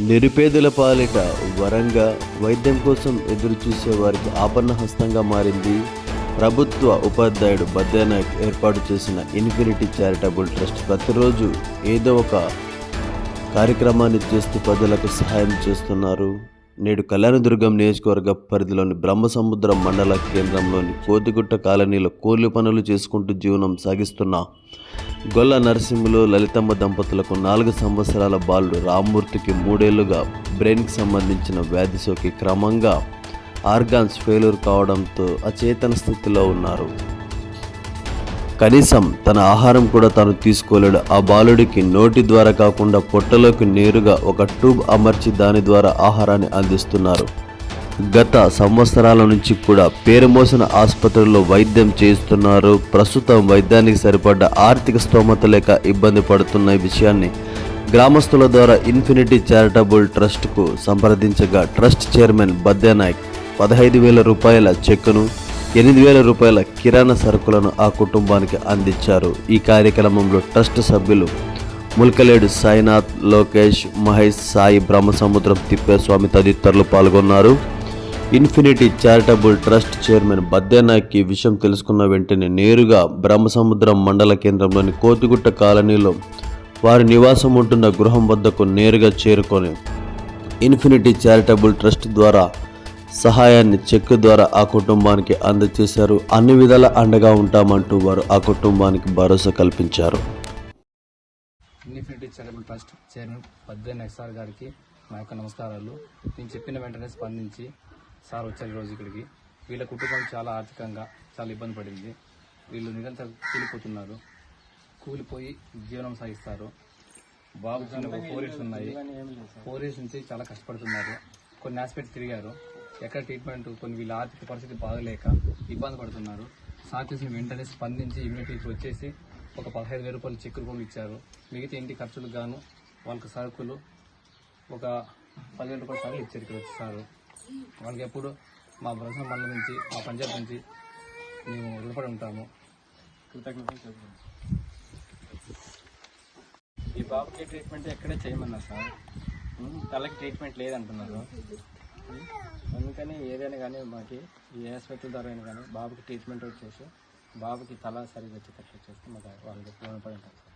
నిరుపేదల పాలిట వరంగా వైద్యం కోసం ఎదురుచూసే వారికి ఆపన్న హస్తంగా మారింది. ప్రభుత్వ ఉపాధ్యాయుడు బద్రీనాయక్ ఏర్పాటు చేసిన ఇన్ఫినిటీ చారిటబుల్ ట్రస్ట్ ప్రతిరోజు ఏదో ఒక కార్యక్రమాన్ని చేస్తూ ప్రజలకు సహాయం చేస్తున్నారు. నేడు కళ్యాణదుర్గం నియోజకవర్గ పరిధిలోని బ్రహ్మసముద్రం మండల కేంద్రంలోని కోతిగుట్ట కాలనీలో కోళ్ళు పనులు చేసుకుంటూ జీవనం సాగిస్తున్న గొల్ల నరసింహులు లలితమ్మ దంపతులకు నాలుగు సంవత్సరాల బాలుడు రామ్మూర్తికి మూడేళ్ళుగా బ్రెయిన్కి సంబంధించిన వ్యాధి సోకి క్రమంగా ఆర్గాన్స్ ఫెయిల్యూర్ కావడంతో అచేతన స్థితిలో ఉన్నారు. కనీసం తన ఆహారం కూడా తాను తీసుకోలేడు. ఆ బాలుడికి నోటి ద్వారా కాకుండా పొట్టలోకి నేరుగా ఒక ట్యూబ్ అమర్చి దాని ద్వారా ఆహారాన్ని అందిస్తున్నారు. గత సంవత్సరాల నుంచి కూడా పేరుమోసిన ఆసుపత్రుల్లో వైద్యం చేస్తున్నారు ప్రస్తుతం వైద్యానికి సరిపడ్డ ఆర్థిక స్తోమత లేక ఇబ్బంది పడుతున్న ఈ విషయాన్ని గ్రామస్తుల ద్వారా ఇన్ఫినిటీ చారిటబుల్ ట్రస్ట్కు సంప్రదించగా ట్రస్ట్ చైర్మన్ బద్దేనాయక్ పదహైదు వేల రూపాయల చెక్కును ఎనిమిది వేల రూపాయల కిరాణా సరుకులను ఆ కుటుంబానికి అందించారు. ఈ కార్యక్రమంలో ట్రస్ట్ సభ్యులు ముల్కలేడు సాయినాథ్ లోకేష్ మహేష్ సాయి బ్రహ్మసముద్రం తిప్పేస్వామి తదితరులు పాల్గొన్నారు. ఇన్ఫినిటీ చారిటబుల్ ట్రస్ట్ చైర్మన్ బద్దేనాయక్కి విషయం తెలుసుకున్న వెంటనే నేరుగా బ్రహ్మసముద్రం మండల కేంద్రంలోని కోతిగుట్ట కాలనీలో వారి నివాసం ఉంటున్న గృహం వద్దకు నేరుగా చేరుకొని ఇన్ఫినిటీ చారిటబుల్ ట్రస్ట్ ద్వారా సహాయాన్ని చెక్ ద్వారా ఆ కుటుంబానికి అందజేశారు. అన్ని విధాల అండగా ఉంటామంటూ వారు ఆ కుటుంబానికి భరోసా కల్పించారు. ఇన్ఫినిటీ చారిటబుల్ ట్రస్ట్ చైర్మన్ పద్దెన్ ఎక్స్ఆర్ గారికి మా యొక్క నమస్కారాలు. నేను చెప్పిన వెంటనే స్పందించి సార్ వచ్చారు ఈరోజు ఇక్కడికి. వీళ్ళ కుటుంబం చాలా ఆర్థికంగా చాలా ఇబ్బంది పడింది. వీళ్ళు నిరంతరం కూలిపోతున్నారు. కూలిపోయి జీవనం సాగిస్తారు. బాబు ఒక ఫోర్ ఇయర్స్ ఉన్నాయి. ఫోర్ ఇయర్స్ నుంచి చాలా కష్టపడుతున్నారు. కొన్ని హాస్పిటల్ తిరిగారు. ఎక్కడ ట్రీట్మెంట్ కొన్ని వీళ్ళ ఆర్థిక పరిస్థితి బాగలేక ఇబ్బంది పడుతున్నారు. సార్ చేసిన వెంటనే స్పందించి ఇమ్యూనిటీకి వచ్చేసి ఒక పదహైదు వేల రూపాయలు చెక్ రూపం ఇచ్చారు. మిగతా ఇంటి ఖర్చులకు గాను వాళ్ళకి సరుకులు ఒక పదివేల రూపాయల సరుకులు ఇచ్చారు ఇక్కడ వచ్చి సారు. వాళ్ళకి ఎప్పుడు మా ప్రజల మండలం నుంచి మా పంజాబ్ నుంచి మేము రుణపడి ఉంటాము. ఈ బాబుకి ట్రీట్మెంట్ ఎక్కడే చేయమన్నారు సార్? తలకి ట్రీట్మెంట్ లేదంటున్నారు. అందుకని ఏదైనా కానీ మాకు ఏ హాస్పిటల్ ద్వారా అయినా కానీ బాబుకి ట్రీట్మెంట్ వచ్చేసి బాబుకి తల సరిగ్గా వచ్చేటట్లు చేస్తే మాకు వాళ్ళకి రుణపడి ఉంటాం సార్.